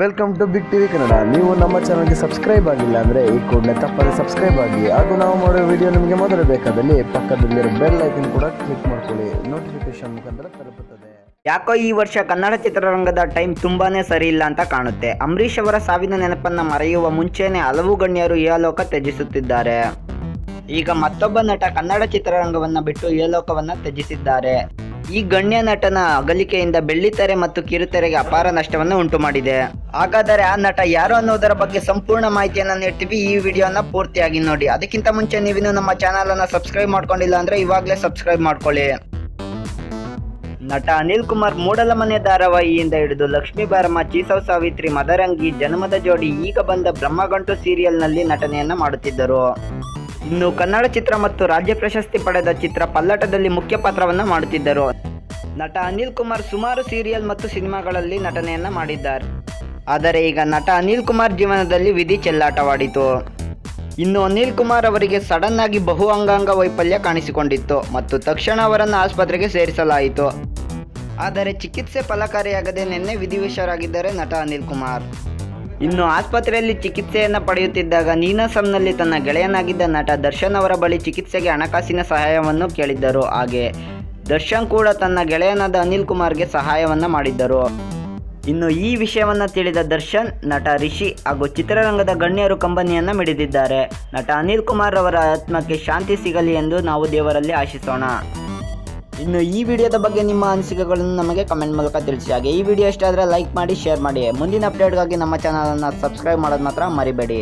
Welcome to Big TV Kannada ನೀವು ನಮ್ಮ ಚಾನಲ್ಗೆ ಸಬ್ಸ್ಕ್ರೈಬ್ ಆಗಿಲ್ಲ ಅಂದರೆ ಈ ಕೂಡಲೇ ತಪ್ಪದೆ ಸಬ್ಸ್ಕ್ರೈಬ್ ಆಗಿ. ಹಾಗೂ ನಾವು ಮಾಡೋ ವಿಡಿಯೋ ನಿಮಗೆ ಮೊದಲು ಬೇಕಾದಲ್ಲಿ ಪಕ್ಕದಲ್ಲಿರೋ ಬೆಲ್ ಐಕನ್ ಕೂಡ ಕ್ಲಿಕ್ ಮಾಡ್ಕೊಳ್ಳಿ. ನೋಟಿಫಿಕೇಶನ್ ಮುಖಾಂತರ ತಲುಪುತ್ತದೆ. ಯಾಕೋ ಈ ವರ್ಷ ಕನ್ನಡ ಚಿತ್ರರಂಗದ ಟೈಮ್ ತುಂಬಾನೇ ಸರಿ ಇಲ್ಲ ಅಂತ ಕಾಣುತ್ತೆ. ಅಂಬರೀಷ್ ಅವರ ಸಾವಿನ ನೆನಪನ್ನ ಮರೆಯುವ ಮುಂಚೆನೆ ಹಲವು ಗಣ್ಯರು ಇಹಲೋಕ ತ್ಯಜಿಸುತ್ತಿದ್ದಾರೆ. ಈಗ ಮತ್ತೊಬ್ಬ ನಟ ಕನ್ನಡ ಚಿತ್ರರಂಗವನ್ನ ಬಿಟ್ಟು ಇಹಲೋಕವನ್ನ ತ್ಯಜಿಸಿದ್ದಾರೆ. ಈ ಗಣ್ಯ ನಟನ ಅಗಲಿಕೆಯಿಂದ ಬೆಳ್ಳಿತೆರೆ ಮತ್ತು ಕಿರುತೆರೆಗೆ ಅಪಾರ ನಷ್ಟವನ್ನು ಉಂಟು ಮಾಡಿದೆ ಹಾಗಾದರೆ ಆ ನಟ ಯಾರು ಅನ್ನೋದರ ಬಗ್ಗೆ ಸಂಪೂರ್ಣ ಮಾಹಿತಿಯನ್ನು ನೀಡ್ತೀವಿ. ಈ ವಿಡಿಯೋನ ಪೂರ್ತಿಯಾಗಿ ನೋಡಿ. ಅದಕ್ಕಿಂತ ಮುಂಚೆ ನೀವಿನ್ನು ನಮ್ಮ ಚಾನಲ್ ಅನ್ನ ಸಬ್ಸ್ಕ್ರೈಬ್ ಮಾಡ್ಕೊಂಡಿಲ್ಲ ಅಂದ್ರೆ ಇವಾಗಲೇ ಸಬ್ಸ್ಕ್ರೈಬ್ ಮಾಡ್ಕೊಳ್ಳಿ. ನಟ ಅನಿಲ್ ಕುಮಾರ್ ಮೂಡಲ ಮನೆ ಧಾರಾವಾಹಿಯಿಂದ ಹಿಡಿದು ಲಕ್ಷ್ಮೀ ಬಾರಮ್ಮ ಚೀಸವ್ ಸಾವಿತ್ರಿ, ಮದರಂಗಿ, ಜನ್ಮದ ಜೋಡಿ ಈಗ ಬಂದ ಬ್ರಹ್ಮಗಂಟು ಸೀರಿಯಲ್ನಲ್ಲಿ ನಟನೆಯನ್ನ ಮಾಡುತ್ತಿದ್ದರು. ಇನ್ನು ಕನ್ನಡ ಚಿತ್ರ ಮತ್ತು ರಾಜ್ಯ ಪ್ರಶಸ್ತಿ ಪಡೆದ ಚಿತ್ರ ಪಲ್ಲಟದಲ್ಲಿ ಮುಖ್ಯ ಪಾತ್ರವನ್ನು ಮಾಡುತ್ತಿದ್ದರು. ನಟ ಅನಿಲ್ ಕುಮಾರ್ ಸುಮಾರು ಸೀರಿಯಲ್ ಮತ್ತು ಸಿನಿಮಾಗಳಲ್ಲಿ ನಟನೆಯನ್ನ ಮಾಡಿದ್ದಾರೆ. ಆದರೆ ಈಗ ನಟ ಅನಿಲ್ ಕುಮಾರ್ ಜೀವನದಲ್ಲಿ ವಿಧಿ ಚೆಲ್ಲಾಟವಾಡಿತು. ಇನ್ನು ಅನಿಲ್ ಕುಮಾರ್ ಅವರಿಗೆ ಸಡನ್ ಆಗಿ ಬಹು ಅಂಗಾಂಗ ವೈಫಲ್ಯ ಕಾಣಿಸಿಕೊಂಡಿತ್ತು ಮತ್ತು ತಕ್ಷಣ ಅವರನ್ನು ಆಸ್ಪತ್ರೆಗೆ ಸೇರಿಸಲಾಯಿತು. ಆದರೆ ಚಿಕಿತ್ಸೆ ಫಲಕಾರಿಯಾಗದೆ ನಿನ್ನೆ ವಿಧಿವಶರಾಗಿದ್ದಾರೆ ನಟ ಅನಿಲ್ ಕುಮಾರ್. ಇನ್ನು ಆಸ್ಪತ್ರೆಯಲ್ಲಿ ಚಿಕಿತ್ಸೆಯನ್ನು ಪಡೆಯುತ್ತಿದ್ದಾಗ ನೀನಾಸಂನಲ್ಲಿ ತನ್ನ ಗೆಳೆಯನಾಗಿದ್ದ ನಟ ದರ್ಶನ್ ಅವರ ಬಳಿ ಚಿಕಿತ್ಸೆಗೆ ಹಣಕಾಸಿನ ಸಹಾಯವನ್ನು ಕೇಳಿದ್ದರು. ಹಾಗೆ ದರ್ಶನ್ ಕೂಡ ತನ್ನ ಗೆಳೆಯನಾದ ಅನಿಲ್ ಕುಮಾರ್ಗೆ ಸಹಾಯವನ್ನು ಮಾಡಿದ್ದರು. ಇನ್ನು ಈ ವಿಷಯವನ್ನು ತಿಳಿದ ದರ್ಶನ್, ನಟ ರಿಷಿ ಹಾಗೂ ಚಿತ್ರರಂಗದ ಗಣ್ಯರು ಕಂಬನಿಯನ್ನು ಮಿಡಿದಿದ್ದಾರೆ. ನಟ ಅನಿಲ್ ಕುಮಾರ್ ಅವರ ಆತ್ಮಕ್ಕೆ ಶಾಂತಿ ಸಿಗಲಿ ಎಂದು ನಾವು ದೇವರಲ್ಲಿ ಆಶಿಸೋಣ. ಇನ್ನು ಈ ವಿಡಿಯೋದ ಬಗ್ಗೆ ನಿಮ್ಮ ಅನಿಸಿಕೆಗಳನ್ನು ನಮಗೆ ಕಮೆಂಟ್ ಮೂಲಕ ತಿಳಿಸಿ. ಹಾಗೆ ಈ ವಿಡಿಯೋ ಇಷ್ಟ ಆದರೆ ಲೈಕ್ ಮಾಡಿ, ಶೇರ್ ಮಾಡಿ. ಮುಂದಿನ ಅಪ್ಡೇಟ್ಗಾಗಿ ನಮ್ಮ ಚಾನಲನ್ನು ಸಬ್ಸ್ಕ್ರೈಬ್ ಮಾಡೋದು ಮಾತ್ರ ಮರಿಬೇಡಿ.